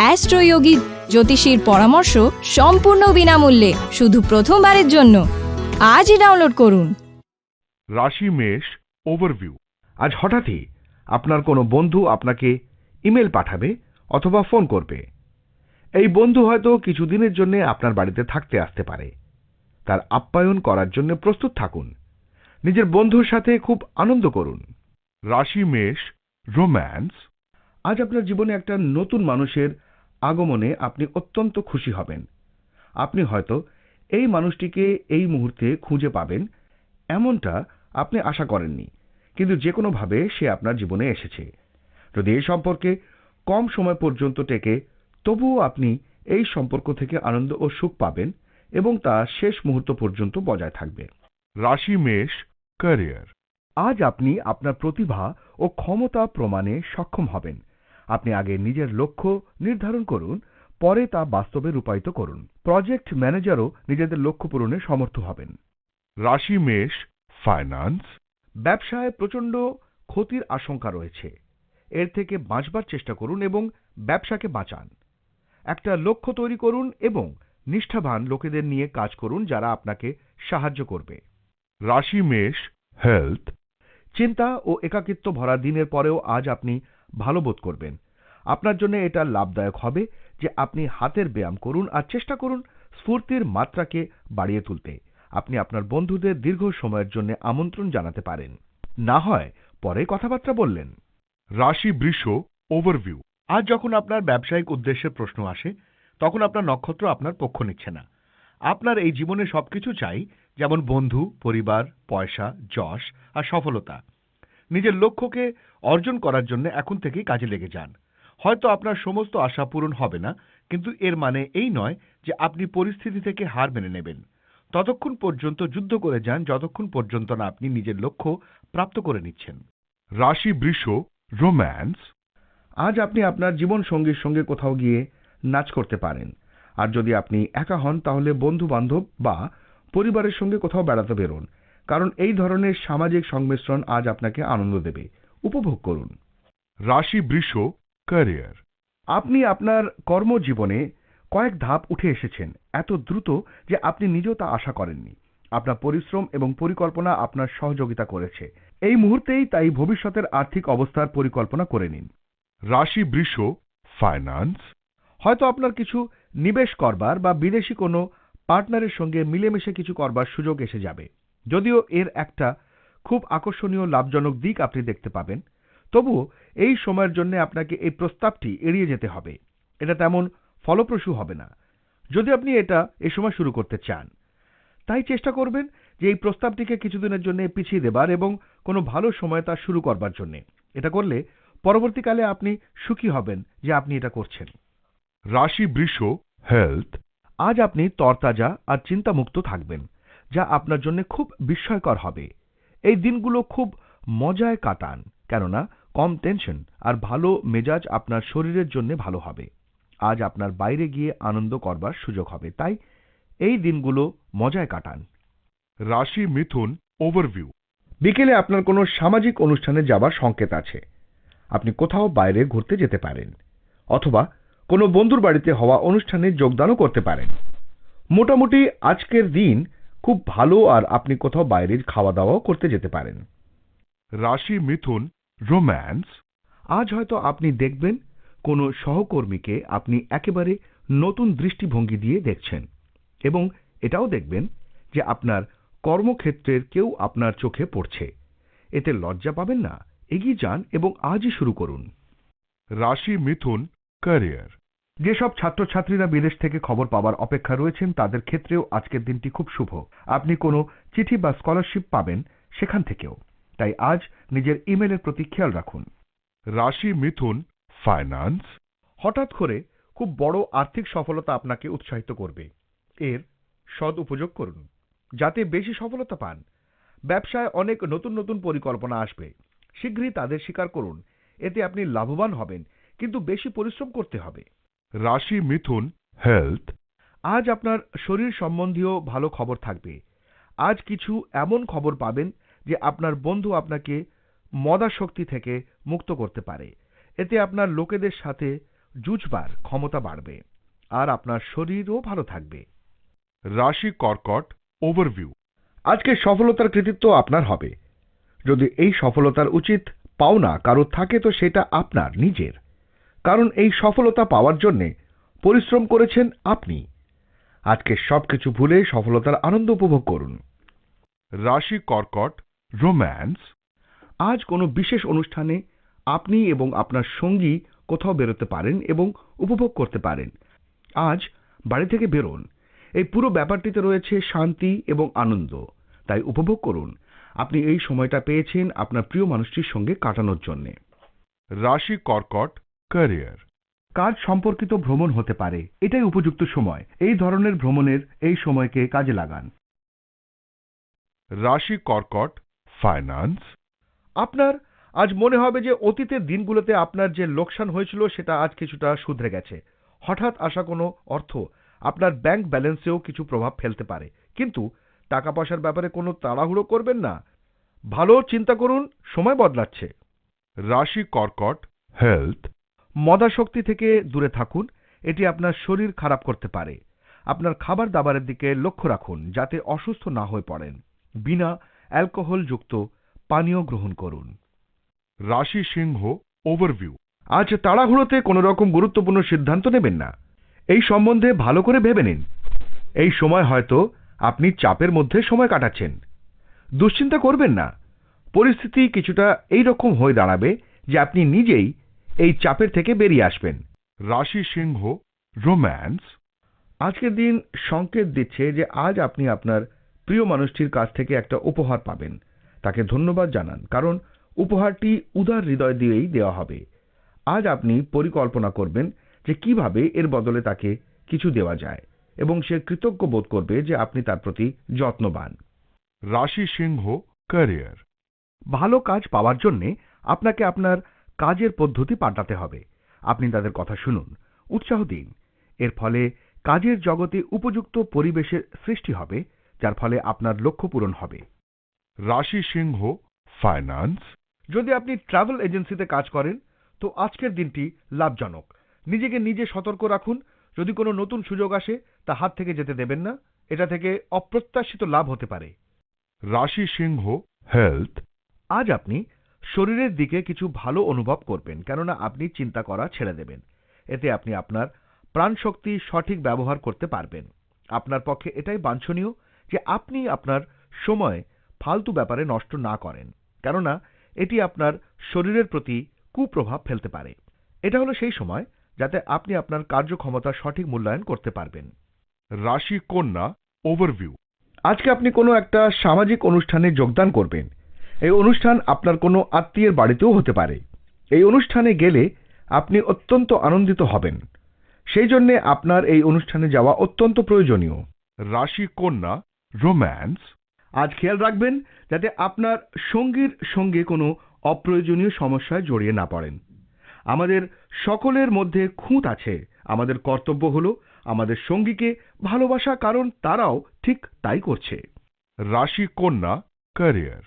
অ্যাস্ট্রোয়োগী জ্যোতিষীর পরামর্শ সম্পূর্ণ বিনামূল্যে, শুধু প্রথমবারের জন্য। আজই ডাউনলোড করুন। রাশি মেষ ওভারভিউ আজ হঠাৎই আপনার কোনো বন্ধু আপনাকে ইমেল পাঠাবে অথবা ফোন করবে। এই বন্ধু হয়তো কিছুদিনের জন্য আপনার বাড়িতে থাকতে আসতে পারে। তার আপ্যায়ন করার জন্য প্রস্তুত থাকুন। নিজের বন্ধুর সাথে খুব আনন্দ করুন। রাশি মেষ রোম্যান্স আজ আপনার জীবনে একটা নতুন মানুষের আগমনে আপনি অত্যন্ত খুশি হবেন। আপনি হয়তো এই মানুষটিকে এই মুহূর্তে খুঁজে পাবেন এমনটা আপনি আশা করেননি কিন্তু যে কোনোভাবে সে আপনার জীবনে এসেছে। যদি এই সম্পর্কে কম সময় পর্যন্ত টেকে তবুও আপনি এই সম্পর্ক থেকে আনন্দ ও সুখ পাবেন এবং তা শেষ মুহূর্ত পর্যন্ত বজায় থাকবে। রাশি মেষ ক্যারিয়ার। আজ আপনি আপনার প্রতিভা ও ক্ষমতা প্রমাণে সক্ষম হবেন। আপনি আগে নিজের লক্ষ্য নির্ধারণ করুন, পরে তা বাস্তবে রূপায়িত করুন। প্রজেক্ট ম্যানেজারও নিজেদের লক্ষ্য পূরণে সমর্থ হবেন। রাশি মেষ ফাইন্যান্স ব্যবসায় প্রচণ্ড ক্ষতির আশঙ্কা রয়েছে। এর থেকে বাঁচবার চেষ্টা করুন এবং ব্যবসাকে বাঁচান। একটা লক্ষ্য তৈরি করুন এবং নিষ্ঠাবান লোকেদের নিয়ে কাজ করুন যারা আপনাকে সাহায্য করবে। রাশি মেষ হেলথ চিন্তা ও একাকিত্ব ভরা দিনের পরেও আজ আপনি ভালো বোধ করবেন। আপনার জন্য এটা লাভদায়ক হবে যে আপনি হাতের ব্যায়াম করুন আর চেষ্টা করুন স্ফূর্তির মাত্রাকে বাড়িয়ে তুলতে। আপনি আপনার বন্ধুদের দীর্ঘ সময়ের জন্য আমন্ত্রণ জানাতে পারেন। না হয় পরে কথাবার্তা বললেন। রাশি বৃষ ওভারভিউ আজ যখন আপনার ব্যবসায়িক উদ্দেশ্যের প্রশ্ন আসে, তখন আপনার নক্ষত্র আপনার পক্ষ নিচ্ছে না। আপনার এই জীবনে সবকিছু চাই, যেমন বন্ধু, পরিবার, পয়সা, যশ আর সফলতা। নিজের লক্ষ্যকে অর্জন করার জন্য এখন থেকেই কাজে লেগে যান। হয়তো আপনার সমস্ত আশা পূরণ হবে না কিন্তু এর মানে এই নয় যে আপনি পরিস্থিতি থেকে হার মেনে নেবেন। ততক্ষণ পর্যন্ত যুদ্ধ করে যান যতক্ষণ পর্যন্ত না আপনি নিজের লক্ষ্য প্রাপ্ত করে নিচ্ছেন। রাশি বৃষ রোম্যান্স। আজ আপনি আপনার জীবন সঙ্গীর সঙ্গে কোথাও গিয়ে নাচ করতে পারেন। আর যদি আপনি একা হন তাহলে বন্ধু বান্ধব বা পরিবারের সঙ্গে কোথাও বেড়াতে বেরোন। কারণ এই ধরনের সামাজিক সংমিশ্রণ আজ আপনাকে আনন্দ দেবে। উপভোগ করুন। রাশি বৃষ ক্যারিয়ার আপনি আপনার কর্মজীবনে কয়েক ধাপ উঠে এসেছেন এত দ্রুত যে আপনি নিজেও তা আশা করেননি। আপনার পরিশ্রম এবং পরিকল্পনা আপনার সহযোগিতা করেছে। এই মুহূর্তেই তাই ভবিষ্যতের আর্থিক অবস্থার পরিকল্পনা করে নিন। রাশি বৃষ ফাইন্যান্স হয়তো আপনার কিছু নিবেশ করবার বা বিদেশি কোনো পার্টনারের সঙ্গে মিলেমিশে কিছু করবার সুযোগ এসে যাবে। যদিও এর একটা খুব আকর্ষণীয়, লাভজনক দিক আপনি দেখতে পাবেন। তবুও এই সময়ের জন্য আপনাকে এই প্রস্তাবটি এড়িয়ে যেতে হবে। এটা তেমন ফলপ্রসূ হবে না। যদি আপনি এটা এ সময় শুরু করতে চান, তাই চেষ্টা করবেন যে এই প্রস্তাবটিকে কিছুদিনের জন্য পিছিয়ে দেবার এবং কোনো ভালো সময় তা শুরু করবার জন্য। এটা করলে পরবর্তীকালে আপনি সুখী হবেন যে আপনি এটা করছেন। রাশি বৃষ হেলথ, আজ আপনি তরতাজা আর চিন্তামুক্ত থাকবেন। যা আপনার জন্য খুব বিস্ময়কর হবে। এই দিনগুলো খুব মজায় কাটান কেননা কম টেনশন আর ভালো মেজাজ আপনার শরীরের জন্য ভালো হবে। আজ আপনার বাইরে গিয়ে আনন্দ করবার সুযোগ হবে তাই এই দিনগুলো মজায় কাটান। রাশি মিথুন ওভারভিউ। বিকেলে আপনার কোনো সামাজিক অনুষ্ঠানে যাবার সংকেত আছে। আপনি কোথাও বাইরে ঘুরতে যেতে পারেন অথবা কোনো বন্ধুর বাড়িতে হওয়া অনুষ্ঠানে যোগদানও করতে পারেন। মোটামুটি আজকের দিন খুব ভালো আর আপনি কোথাও বাইরের খাওয়া দাওয়াও করতে যেতে পারেন। রাশি মিথুন রোম্যান্স। আজ হয়তো আপনি দেখবেন কোনো সহকর্মীকে আপনি একেবারে নতুন দৃষ্টিভঙ্গি দিয়ে দেখছেন এবং এটাও দেখবেন যে আপনার কর্মক্ষেত্রের কেউ আপনার চোখে পড়ছে। এতে লজ্জা পাবেন না এগিয়ে যান এবং আজই শুরু করুন। রাশি মিথুন ক্যারিয়ার। যেসব ছাত্রছাত্রীরা বিদেশ থেকে খবর পাওয়ার অপেক্ষা রয়েছেন, তাদের ক্ষেত্রেও আজকের দিনটি খুব শুভ। আপনি কোনো চিঠি বা স্কলারশিপ পাবেন সেখান থেকেও। তাই আজ নিজের ইমেলের প্রতি খেয়াল রাখুন। রাশি মিথুন ফাইন্যান্স হঠাৎ করে খুব বড় আর্থিক সফলতা আপনাকে উৎসাহিত করবে। এর সদ উপযোগ করুন। যাতে বেশি সফলতা পান। ব্যবসায় অনেক নতুন নতুন পরিকল্পনা আসবে। শীঘ্রই তাদের স্বীকার করুন। এতে আপনি লাভবান হবেন, কিন্তু বেশি পরিশ্রম করতে হবে। রাশি মিথুন হেলথ আজ আপনার শরীর সম্বন্ধীয় ভালো খবর থাকবে। আজ কিছু এমন খবর পাবেন যে আপনার বন্ধু আপনাকে মদাশক্তি থেকে মুক্ত করতে পারে। এতে আপনার লোকেদের সাথে জুঝবার ক্ষমতা বাড়বে আর আপনার শরীরও ভালো থাকবে। রাশি কর্কট ওভারভিউ আজকে সফলতার কৃতিত্ব আপনার হবে। যদি এই সফলতার উচিত পাওনা কারও থাকে তো সেটা আপনার, নিজের। কারণ এই সফলতা পাওয়ার জন্যে পরিশ্রম করেছেন আপনি। আজকে সবকিছু ভুলে সফলতার আনন্দ উপভোগ করুন। রাশি কর্কট, রোম্যান্স। আজ কোনো বিশেষ অনুষ্ঠানে আপনি এবং আপনার সঙ্গী কোথাও বেরোতে পারেন এবং উপভোগ করতে পারেন। আজ বাড়ি থেকে বেরোন। এই পুরো ব্যাপারটিতে রয়েছে শান্তি এবং আনন্দ। তাই উপভোগ করুন। আপনি এই সময়টা পেয়েছেন আপনার প্রিয় মানুষটির সঙ্গে কাটানোর জন্যে। রাশি কর্কট ক্যারিয়ার কাজ সম্পর্কিত ভ্রমণ হতে পারে। এটাই উপযুক্ত সময়। এই ধরনের ভ্রমণের এই সময়কে কাজে লাগান। রাশি কর্কট ফাইন্যান্স আপনার আজ মনে হবে যে অতীতের দিনগুলোতে আপনার যে লোকসান হয়েছিল, সেটা আজ কিছুটা শুধরে গেছে। হঠাৎ আসা কোনো অর্থ আপনার ব্যাংক ব্যালেন্সেও কিছু প্রভাব ফেলতে পারে। কিন্তু টাকা পয়সার ব্যাপারে কোনো তাড়াহুড়ো করবেন না। ভালো চিন্তা করুন, সময় বদলাচ্ছে। রাশি কর্কট হেলথ মদাশক্তি থেকে দূরে থাকুন, এটি আপনার শরীর খারাপ করতে পারে। আপনার খাবার দাবারের দিকে লক্ষ্য রাখুন, যাতে অসুস্থ না হয়ে পড়েন। বিনা অ্যালকোহলযুক্ত পানীয় গ্রহণ করুন। রাশি সিংহ ওভারভিউ আজ তাড়াহুড়োতে কোনো রকম গুরুত্বপূর্ণ সিদ্ধান্ত নেবেন না। এই সম্বন্ধে ভালো করে ভেবে নিন। এই সময় হয়তো আপনি চাপের মধ্যে সময় কাটাচ্ছেন। দুশ্চিন্তা করবেন না। পরিস্থিতি কিছুটা এই রকম হয়ে দাঁড়াবে যে আপনি নিজেই এই চাপের থেকে বেরিয়ে আসবেন। রাশি সিংহ রোম্যান্স। আজকের দিন সংকেত দিচ্ছে যে আজ আপনি আপনার প্রিয় মানুষটির কাছ থেকে একটা উপহার পাবেন। তাকে ধন্যবাদ জানান কারণ উপহারটি উদার হৃদয় দিয়েই দেওয়া হবে। আজ আপনি পরিকল্পনা করবেন যে কীভাবে এর বদলে তাকে কিছু দেওয়া যায় এবং সে কৃতজ্ঞ বোধ করবে যে আপনি তার প্রতি যত্নবান। রাশি সিংহ ক্যারিয়ার। ভালো কাজ পাওয়ার জন্যে আপনাকে আপনার কাজের পদ্ধতি পাল্টাতে হবে। আপনি তাদের কথা শুনুন উৎসাহ দিন। এর ফলে কাজের জগতে উপযুক্ত পরিবেশের সৃষ্টি হবে যার ফলে আপনার লক্ষ্য পূরণ হবে। রাশি সিংহ ফাইন্যান্স যদি আপনি ট্রাভেল এজেন্সিতে কাজ করেন তো আজকের দিনটি লাভজনক। নিজেকে নিজে সতর্ক রাখুন। যদি কোনো নতুন সুযোগ আসে তা হাত থেকে যেতে দেবেন না। এটা থেকে অপ্রত্যাশিত লাভ হতে পারে। রাশি সিংহ হেলথ আজ আপনি শরীরের দিকে কিছু ভালো অনুভব করবেন, কেননা আপনি চিন্তা করা ছেড়ে দেবেন। এতে আপনি আপনার প্রাণশক্তি সঠিক ব্যবহার করতে পারবেন। আপনার পক্ষে এটাই বাঞ্ছনীয় যে আপনি আপনার সময় ফালতু ব্যাপারে নষ্ট না করেন, কেননা এটি আপনার শরীরের প্রতি কুপ্রভাব ফেলতে পারে। এটা হলো সেই সময় যাতে আপনি আপনার কার্যক্ষমতা সঠিক মূল্যায়ন করতে পারবেন। রাশি কন্যা ওভারভিউ আজকে আপনি কোনো একটা সামাজিক অনুষ্ঠানে যোগদান করবেন এই অনুষ্ঠান আপনার কোনো আত্মীয়ের বাড়িতেও হতে পারে। এই অনুষ্ঠানে গেলে আপনি অত্যন্ত আনন্দিত হবেন। সেই জন্যে আপনার এই অনুষ্ঠানে যাওয়া অত্যন্ত প্রয়োজনীয়। রাশি কন্যা রোম্যান্স। আজ খেয়াল রাখবেন যাতে আপনার সঙ্গীর সঙ্গে কোনো অপ্রয়োজনীয় সমস্যায় জড়িয়ে না পড়েন। আমাদের সকলের মধ্যে খুঁত আছে। আমাদের কর্তব্য হল আমাদের সঙ্গীকে ভালোবাসা কারণ তারাও ঠিক তাই করছে। রাশি কন্যা ক্যারিয়ার।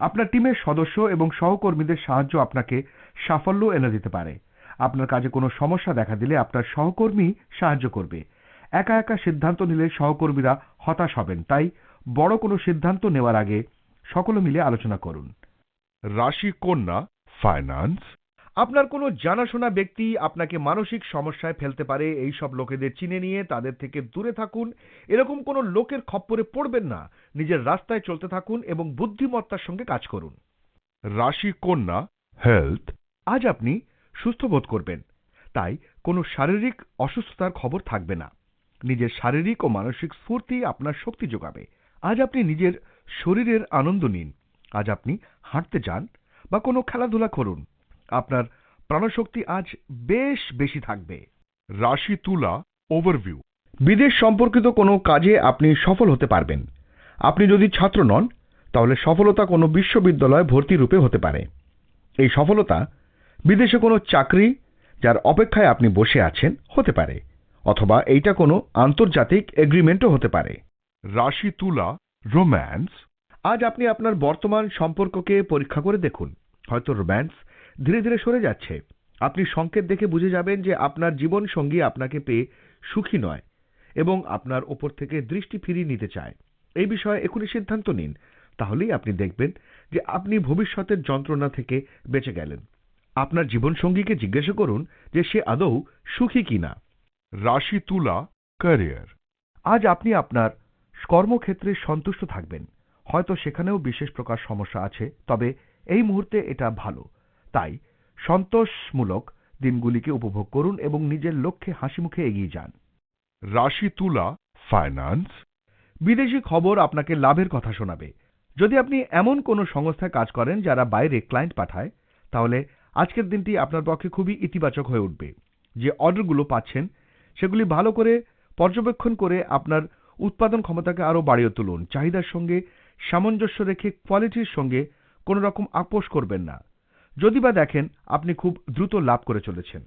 আপনার টিমের সদস্য এবং সহকর্মীদের সাহায্য আপনাকে সাফল্য এনে দিতে পারে। আপনার কাজে কোনো সমস্যা দেখা দিলে আপনার সহকর্মী সাহায্য করবে। একা একা সিদ্ধান্ত নিলে সহকর্মীরা হতাশ হবেন, তাই বড় কোনো সিদ্ধান্ত নেওয়ার আগে সকলে মিলে আলোচনা করুন। রাশি কন্যা, ফাইন্যান্স? আপনার কোনো জানাশোনা ব্যক্তি আপনাকে মানসিক সমস্যায় ফেলতে পারে এই সব লোকেদের চিনে নিয়ে তাদের থেকে দূরে থাকুন। এরকম কোনো লোকের খপ্পরে পড়বেন না। নিজের রাস্তায় চলতে থাকুন এবং বুদ্ধিমত্তার সঙ্গে কাজ করুন। রাশি কন্যা হেলথ আজ আপনি সুস্থ বোধ করবেন। তাই কোনো শারীরিক অসুস্থতার খবর থাকবে না। নিজের শারীরিক ও মানসিক স্ফূর্তি আপনার শক্তি যোগাবে। আজ আপনি নিজের শরীরের আনন্দ নিন। আজ আপনি হাঁটতে যান বা কোনো খেলাধুলা করুন। আপনার প্রাণশক্তি আজ বেশ বেশি থাকবে। রাশি তুলা ওভারভিউ বিদেশ সম্পর্কিত কোনো কাজে আপনি সফল হতে পারবেন। আপনি যদি ছাত্র নন তাহলে সফলতা কোনো বিশ্ববিদ্যালয় ভর্তি রূপে হতে পারে। এই সফলতা বিদেশে কোনো চাকরি যার অপেক্ষায় আপনি বসে আছেন হতে পারে অথবা এইটা কোনো আন্তর্জাতিক এগ্রিমেন্টও হতে পারে। রাশি তুলা রোম্যান্স আজ আপনি আপনার বর্তমান সম্পর্ককে পরীক্ষা করে দেখুন। হয়তো রোম্যান্স ধীরে ধীরে সরে যাচ্ছে। আপনি সংকেত দেখে বুঝে যাবেন যে আপনার জীবন সঙ্গী আপনাকে পেয়ে সুখী নয় এবং আপনার ওপর থেকে দৃষ্টি ফিরিয়ে নিতে চায়। এই বিষয়ে এখনই সিদ্ধান্ত নিন। তাহলেই আপনি দেখবেন যে আপনি ভবিষ্যতের যন্ত্রণা থেকে বেঁচে গেলেন। আপনার জীবনসঙ্গীকে জিজ্ঞাসা করুন যে সে আদৌ সুখী কিনা। রাশি তুলা, ক্যারিয়ার। আজ আপনি আপনার কর্মক্ষেত্রে সন্তুষ্ট থাকবেন। হয়তো সেখানেও বিশেষ প্রকার সমস্যা আছে, তবে এই মুহূর্তে এটা ভালো। তাই সন্তোষমূলক দিনগুলিকে উপভোগ করুন এবং নিজের লক্ষ্যে হাসিমুখে এগিয়ে যান। রাশি তুলা ফাইন্যান্স বিদেশি খবর আপনাকে লাভের কথা শোনাবে। যদি আপনি এমন কোনো সংস্থায় কাজ করেন যারা বাইরে ক্লায়েন্ট পাঠায় তাহলে আজকের দিনটি আপনার পক্ষে খুবই ইতিবাচক হয়ে উঠবে। যে অর্ডারগুলো পাচ্ছেন সেগুলি ভালো করে পর্যবেক্ষণ করে আপনার উৎপাদন ক্ষমতাকে আরও বাড়িয়ে তুলুন। চাহিদার সঙ্গে সামঞ্জস্য রেখে কোয়ালিটির সঙ্গে কোনো রকম আপোষ করবেন না। যদি বা দেখেন আপনি খুব দ্রুত লাভ করে চলেছেন।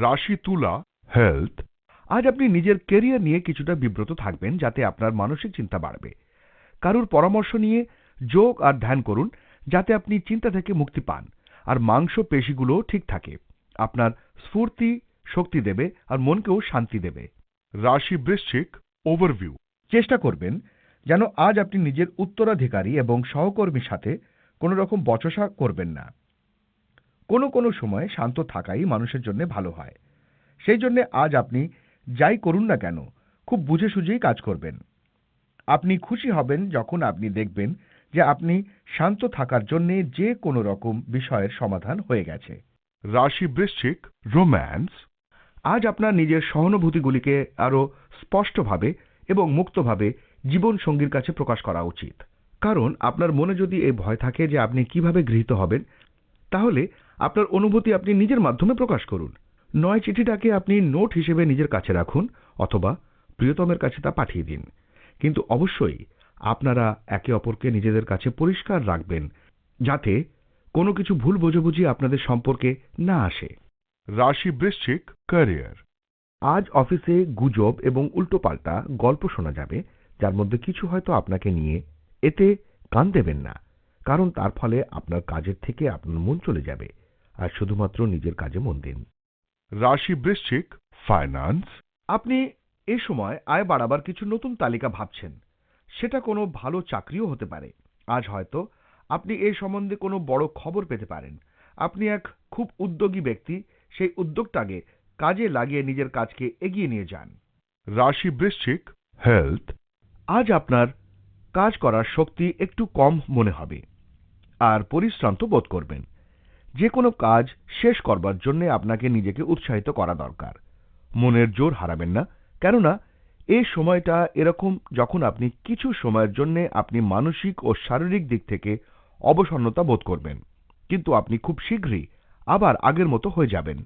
রাশি তুলা হেলথ আজ আপনি নিজের কেরিয়ার নিয়ে কিছুটা বিব্রত থাকবেন যাতে আপনার মানসিক চিন্তা বাড়বে। কারুর পরামর্শ নিয়ে যোগ আর ধ্যান করুন যাতে আপনি চিন্তা থেকে মুক্তি পান। আর মাংস পেশিগুলো ঠিক থাকে। আপনার স্ফূর্তি শক্তি দেবে আর মনকেও শান্তি দেবে। রাশি বৃশ্চিক ওভারভিউ চেষ্টা করবেন যেন আজ আপনি নিজের উত্তরাধিকারী এবং সহকর্মীর সাথে কোনো রকম বচসা করবেন না। কোনো কোনো সময় শান্ত থাকাই মানুষের জন্য ভালো হয়। সেই জন্য আজ আপনি যাই করুন না কেন, খুব বুঝে সুঝেই কাজ করবেন। আপনি খুশি হবেন যখন আপনি দেখবেন যে আপনি শান্ত থাকার জন্য যে কোনো রকম বিষয়ের সমাধান হয়ে গেছে। রাশি বৃশ্চিক, রোম্যান্স। আজ আপনার নিজের সহানুভূতিগুলিকে আরও স্পষ্টভাবে এবং মুক্তভাবে জীবন সঙ্গীর কাছে প্রকাশ করা উচিত। কারণ আপনার মনে যদি এই ভয় থাকে যে আপনি কীভাবে গৃহীত হবেন, তাহলে আপনার অনুভূতি আপনি নিজের মাধ্যমে প্রকাশ করুন। নয় চিঠিটাকে আপনি নোট হিসেবে নিজের কাছে রাখুন অথবা প্রিয়তমের কাছে তা পাঠিয়ে দিন। কিন্তু অবশ্যই আপনারা একে অপরকে নিজেদের কাছে পরিষ্কার রাখবেন যাতে কোনো কিছু ভুল বোঝাবুঝি আপনাদের সম্পর্কে না আসে। রাশি বৃশ্চিক ক্যারিয়ার আজ অফিসে গুজব এবং উল্টোপাল্টা গল্প শোনা যাবে যার মধ্যে কিছু হয়তো আপনাকে নিয়ে এতে কান দেবেন না কারণ তার ফলে আপনার কাজের থেকে আপনার মন চলে যাবে। আর শুধুমাত্র নিজের কাজে মন দিন। রাশি বৃশ্চিক ফাইন্যান্স আপনি এ সময় আয় বাড়াবার কিছু নতুন তালিকা ভাবছেন। সেটা কোনো ভালো চাকরিও হতে পারে। আজ হয়তো আপনি এ সম্বন্ধে কোনো বড় খবর পেতে পারেন। আপনি এক খুব উদ্যোগী ব্যক্তি সেই উদ্যোগটাকে কাজে লাগিয়ে নিজের কাজকে এগিয়ে নিয়ে যান। রাশি বৃশ্চিক হেলথ আজ আপনার কাজ করার শক্তি একটু কম মনে হবে। আর পরিশ্রান্ত বোধ করবেন। যে কোনো কাজ শেষ করবার জন্য আপনাকে নিজেকে উৎসাহিত করা দরকার। মনের জোর হারাবেন না। কেননা এই সময়টা এরকম যখন আপনি কিছু সময়ের জন্য আপনি মানসিক ও শারীরিক দিক থেকে অবসন্নতা বোধ করবেন। কিন্তু আপনি খুব শীঘ্রই আবার আগের মতো হয়ে যাবেন।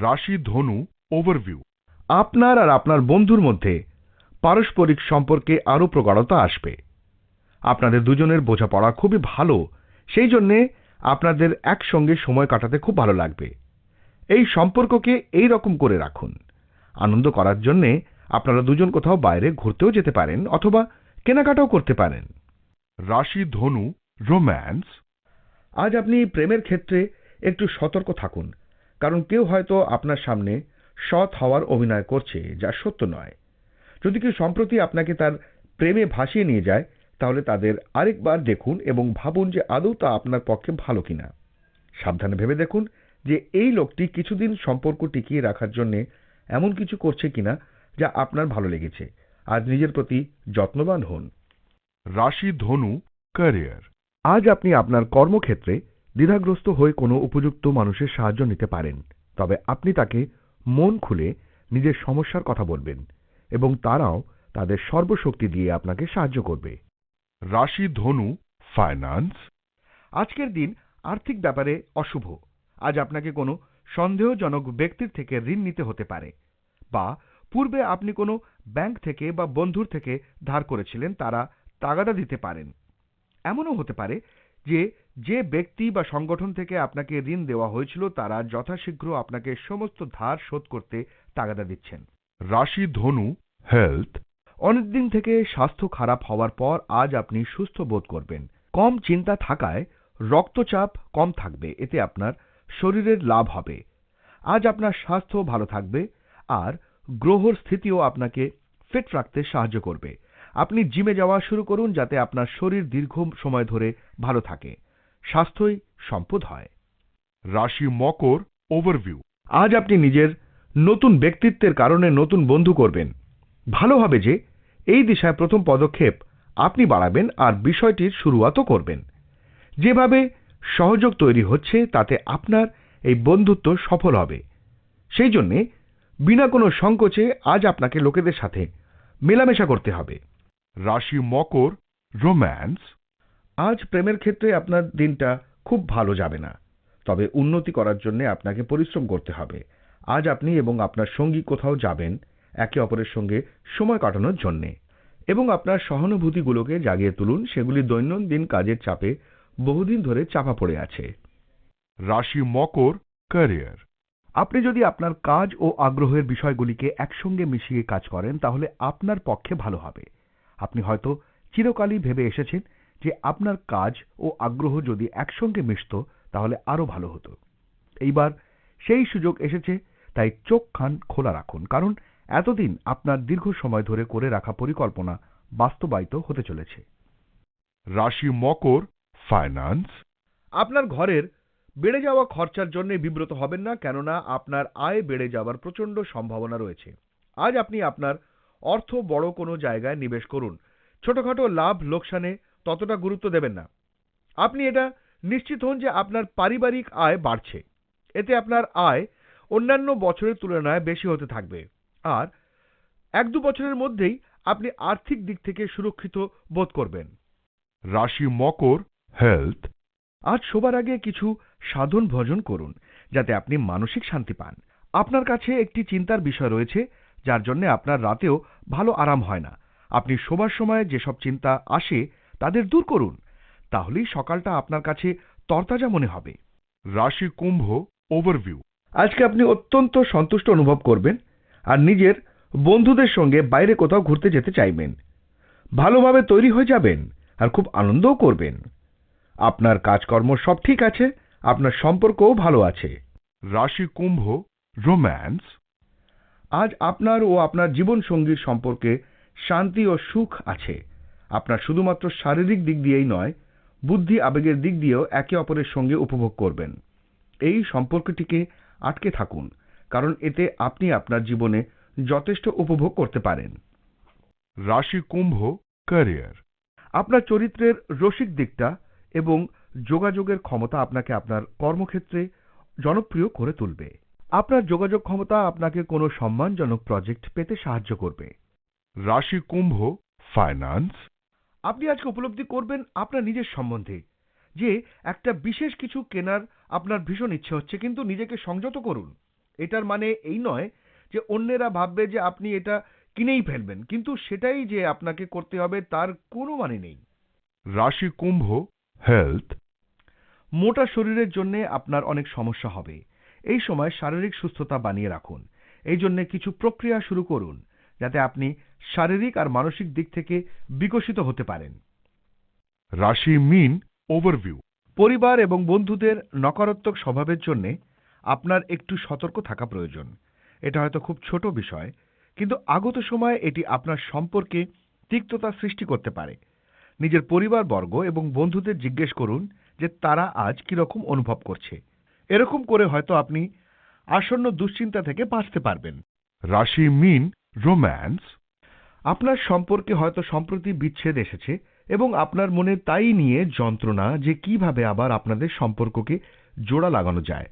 রাশি ধনু ওভারভিউ আপনার আর আপনার বন্ধুর মধ্যে পারস্পরিক সম্পর্কে আরও প্রগাঢ়তা আসবে। আপনাদের দুজনের বোঝাপড়া খুবই ভালো। সেই জন্যে আপনাদের একসঙ্গে সময় কাটাতে খুব ভালো লাগবে। এই সম্পর্ককে এই রকম করে রাখুন। আনন্দ করার জন্যে আপনারা দুজন কোথাও বাইরে ঘুরতেও যেতে পারেন অথবা কেনাকাটাও করতে পারেন। রাশি ধনু রোম্যান্স। আজ আপনি প্রেমের ক্ষেত্রে একটু সতর্ক থাকুন কারণ কেউ হয়তো আপনার সামনে সৎ হওয়ার অভিনয় করছে যা সত্য নয়। যদি কেউ সম্প্রতি আপনাকে তার প্রেমে ভাসিয়ে নিয়ে যায় তাহলে তাদের আরেকবার দেখুন এবং ভাবুন যে আদৌ তা আপনার পক্ষে ভালো কিনা। সাবধানে ভেবে দেখুন যে এই লোকটি কিছুদিন সম্পর্ক টিকিয়ে রাখার জন্য এমন কিছু করছে কিনা যা আপনার ভালো লেগেছে। আজ নিজের প্রতি যত্নবান হন। রাশি ধনু ক্যারিয়ার আজ আপনি আপনার কর্মক্ষেত্রে দ্বিধাগ্রস্ত হয়ে কোনো উপযুক্ত মানুষের সাহায্য নিতে পারেন তবে আপনি তাকে মন খুলে নিজের সমস্যার কথা বলবেন এবং তারাও তাদের সর্বশক্তি দিয়ে আপনাকে সাহায্য করবে। রাশি ধনু ফাইন্যান্স। আজকের দিন আর্থিক ব্যাপারে অশুভ। আজ আপনাকে কোনো সন্দেহজনক ব্যক্তির থেকে ঋণ নিতে হতে পারে বা পূর্বে আপনি কোনো ব্যাংক থেকে বা বন্ধুর থেকে ধার করেছিলেন, তারা তাগাদা দিতে পারেন। এমনও হতে পারে যে যে ব্যক্তি বা সংগঠন থেকে আপনাকে ঋণ দেওয়া হয়েছিল, তারা যথাশীঘ্র আপনাকে সমস্ত ধার শোধ করতে তাগাদা দিচ্ছেন। রাশি ধনু হেলথ অনেকদিন থেকে স্বাস্থ্য খারাপ হওয়ার পর আজ আপনি সুস্থ বোধ করবেন। কম চিন্তা থাকায় রক্তচাপ কম থাকবে এতে আপনার শরীরের লাভ হবে। আজ আপনার স্বাস্থ্য ভালো থাকবে আর গ্রহর স্থিতিও আপনাকে ফিট রাখতে সাহায্য করবে। আপনি জিমে যাওয়া শুরু করুন যাতে আপনার শরীর দীর্ঘ সময় ধরে ভালো থাকে। স্বাস্থ্যই সম্পদ হয়। রাশি মকর ওভারভিউ আজ আপনি নিজের নতুন ব্যক্তিত্বের কারণে নতুন বন্ধু করবেন। ভালো হবে যে এই দিশায় প্রথম পদক্ষেপ আপনি বাড়াবেন আর বিষয়টির শুরুয়াতও করবেন। যেভাবে সহযোগ তৈরি হচ্ছে তাতে আপনার এই বন্ধুত্ব সফল হবে। সেই জন্যে বিনা কোনো সংকোচে আজ আপনাকে লোকেদের সাথে মেলামেশা করতে হবে। রাশি মকর রোম্যান্স। আজ প্রেমের ক্ষেত্রে আপনার দিনটা খুব ভালো যাবে না। তবে উন্নতি করার জন্য আপনাকে পরিশ্রম করতে হবে। আজ আপনি এবং আপনার সঙ্গী কোথাও যাবেন একে অপরের সঙ্গে সময় কাটানোর জন্যে। এবং আপনার সহানুভূতিগুলোকে জাগিয়ে তুলুন সেগুলি দৈনন্দিন কাজের চাপে বহুদিন ধরে চাপা পড়ে আছে। রাশি মকর ক্যারিয়ার আপনি যদি আপনার কাজ ও আগ্রহের বিষয়গুলিকে একসঙ্গে মিশিয়ে কাজ করেন তাহলে আপনার পক্ষে ভালো হবে। আপনি হয়তো চিরকালই ভেবে এসেছেন যে আপনার কাজ ও আগ্রহ যদি একসঙ্গে মিশত তাহলে আরও ভালো হতো। এইবার সেই সুযোগ এসেছে তাই চোখ খান খোলা রাখুন। কারণ এতদিন আপনার দীর্ঘ সময় ধরে করে রাখা পরিকল্পনা বাস্তবায়িত হতে চলেছে। রাশি মকর ফাইন্যান্স আপনার ঘরের বেড়ে যাওয়া খরচার জন্য বিব্রত হবেন না কেননা আপনার আয় বেড়ে যাওয়ার প্রচণ্ড সম্ভাবনা রয়েছে। আজ আপনি আপনার অর্থ বড় কোনো জায়গায় নিবেশ করুন। ছোটখাটো লাভ লোকসানে ততটা গুরুত্ব দেবেন না। আপনি এটা নিশ্চিত হন যে আপনার পারিবারিক আয় বাড়ছে। এতে আপনার আয় অন্যান্য বছরের তুলনায় বেশি হতে থাকবে। আর এক দু বছরের মধ্যেই আপনি আর্থিক দিক থেকে সুরক্ষিত বোধ করবেন। রাশি মকর হেলথ আজ শোবার আগে কিছু সাধন ভজন করুন, যাতে আপনি মানসিক শান্তি পান। আপনার কাছে একটি চিন্তার বিষয় রয়েছে, যার জন্য আপনার রাতেও ভালো আরাম হয় না। আপনি শোবার সময় যেসব চিন্তা আসে, তাদের দূর করুন। তাহলেই সকালটা আপনার কাছে তরতাজা মনে হবে। রাশি কুম্ভ ওভারভিউ আজকে আপনি অত্যন্ত সন্তুষ্ট অনুভব করবেন। আর নিজের বন্ধুদের সঙ্গে বাইরে কোথাও ঘুরতে যেতে চাইবেন। ভালোভাবে তৈরি হয়ে যাবেন আর খুব আনন্দও করবেন। আপনার কাজকর্ম সব ঠিক আছে আপনার সম্পর্কও ভালো আছে। রাশি কুম্ভ রোম্যান্স। আজ আপনার ও আপনার জীবন সঙ্গীর সম্পর্কে শান্তি ও সুখ আছে। আপনার শুধুমাত্র শারীরিক দিক দিয়েই নয় বুদ্ধি আবেগের দিক দিয়েও একে অপরের সঙ্গে উপভোগ করবেন। এই সম্পর্কটিকে আটকে থাকুন। কারণ এতে আপনি আপনার জীবনে যথেষ্ট উপভোগ করতে পারেন। রাশি কুম্ভ ক্যারিয়ার আপনার চরিত্রের রসিক দিকটা এবং যোগাযোগের ক্ষমতা আপনাকে আপনার কর্মক্ষেত্রে জনপ্রিয় করে তুলবে। আপনার যোগাযোগ ক্ষমতা আপনাকে কোনো সম্মানজনক প্রজেক্ট পেতে সাহায্য করবে। রাশি কুম্ভ ফাইন্যান্স আপনি আজকে উপলব্ধি করবেন আপনার নিজের সম্বন্ধে যে একটা বিশেষ কিছু কেনার আপনার ভীষণ ইচ্ছে হচ্ছে কিন্তু নিজেকে সংযত করুন। এটার মানে এই নয় যে অন্যেরা ভাববে যে আপনি এটা কিনেই ফেলবেন। কিন্তু সেটাই যে আপনাকে করতে হবে তার কোনো মানে নেই। রাশি কুম্ভ হেলথ মোটা শরীরের জন্য আপনার অনেক সমস্যা হবে। এই সময় শারীরিক সুস্থতা বানিয়ে রাখুন। এই জন্য কিছু প্রক্রিয়া শুরু করুন যাতে আপনি শারীরিক আর মানসিক দিক থেকে বিকশিত হতে পারেন। রাশি মিন ওভারভিউ পরিবার এবং বন্ধুদের নকারাত্মক স্বভাবের জন্য আপনার একটু সতর্ক থাকা প্রয়োজন। এটা হয়তো খুব ছোট বিষয় কিন্তু আগত সময়ে এটি আপনার সম্পর্কে তিক্ততা সৃষ্টি করতে পারে। নিজের পরিবারবর্গ এবং বন্ধুদের জিজ্ঞেস করুন যে তারা আজ কীরকম অনুভব করছে। এরকম করে হয়তো আপনি আসন্ন দুশ্চিন্তা থেকে বাঁচতে পারবেন। রাশি মিন রোম্যান্স। আপনার সম্পর্কে হয়তো সম্প্রতি বিচ্ছেদ এসেছে এবং আপনার মনে তাই নিয়ে যন্ত্রণা যে কীভাবে আবার আপনাদের সম্পর্ককে জোড়া লাগানো যায়।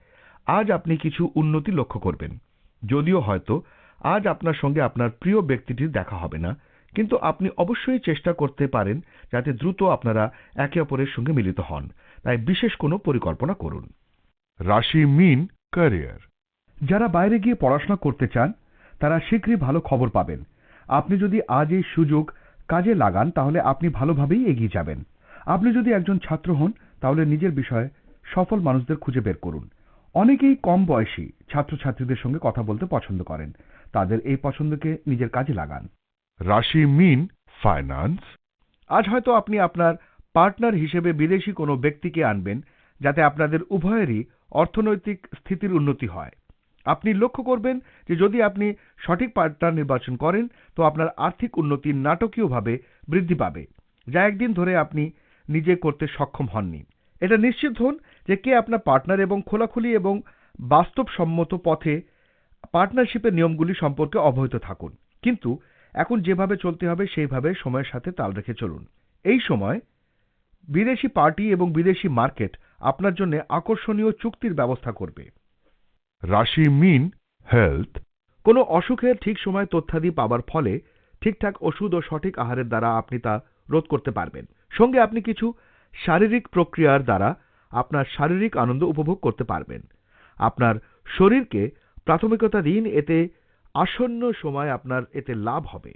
আজ আপনি কিছু উন্নতি লক্ষ্য করবেন। যদিও হয়তো আজ আপনার সঙ্গে আপনার প্রিয় ব্যক্তিটির দেখা হবে না কিন্তু আপনি অবশ্যই চেষ্টা করতে পারেন যাতে দ্রুত আপনারা একে অপরের সঙ্গে মিলিত হন। তাই বিশেষ কোনো পরিকল্পনা করুন। রাশি মিন ক্যারিয়ার। যারা বাইরে গিয়ে পড়াশোনা করতে চান তারা শীঘ্রই ভালো খবর পাবেন। আপনি যদি আজ এই সুযোগ কাজে লাগান তাহলে আপনি ভালোভাবেই এগিয়ে যাবেন। আপনি যদি একজন ছাত্র হন তাহলে নিজের বিষয়ে সফল মানুষদের খুঁজে বের করুন। অনেকেই কম বয়সী ছাত্রছাত্রীদের সঙ্গে কথা বলতে পছন্দ করেন। তাদের এই পছন্দকে নিজের কাজে লাগান। রাশি মিন ফাইন্যান্স আজ হয়তো আপনি আপনার পার্টনার হিসেবে বিদেশি কোনো ব্যক্তিকে আনবেন যাতে আপনাদের উভয়েরই অর্থনৈতিক স্থিতির উন্নতি হয়। আপনি লক্ষ্য করবেন যে যদি আপনি সঠিক পার্টনার নির্বাচন করেন তো আপনার আর্থিক উন্নতি নাটকীয়ভাবে বৃদ্ধি পাবে। যা একদিন ধরে আপনি নিজে করতে সক্ষম হননি। এটা নিশ্চিত হন যে কে আপনার পার্টনার এবং খোলাখুলি এবং বাস্তবসম্মত পথে পার্টনারশিপের নিয়মগুলি সম্পর্কে অবহিত থাকুন। কিন্তু এখন যেভাবে চলতে হবে সেইভাবে সময়ের সাথে তাল রেখে চলুন। এই সময় বিদেশি পার্টি এবং বিদেশি মার্কেট আপনার জন্য আকর্ষণীয় চুক্তির ব্যবস্থা করবে। রাশি মিন হেলথ কোনো অসুখের ঠিক সময় তথ্যাদি পাবার ফলে ঠিকঠাক ওষুধ ও সঠিক আহারের দ্বারা আপনি তা রোধ করতে পারবেন। সঙ্গে আপনি কিছু শারীরিক প্রক্রিয়ার দ্বারা আপনার শারীরিক আনন্দ উপভোগ করতে পারবেন। আপনার শরীরকে প্রাথমিকতা দিন, এতে আসন্ন সময় আপনার এতে লাভ হবে।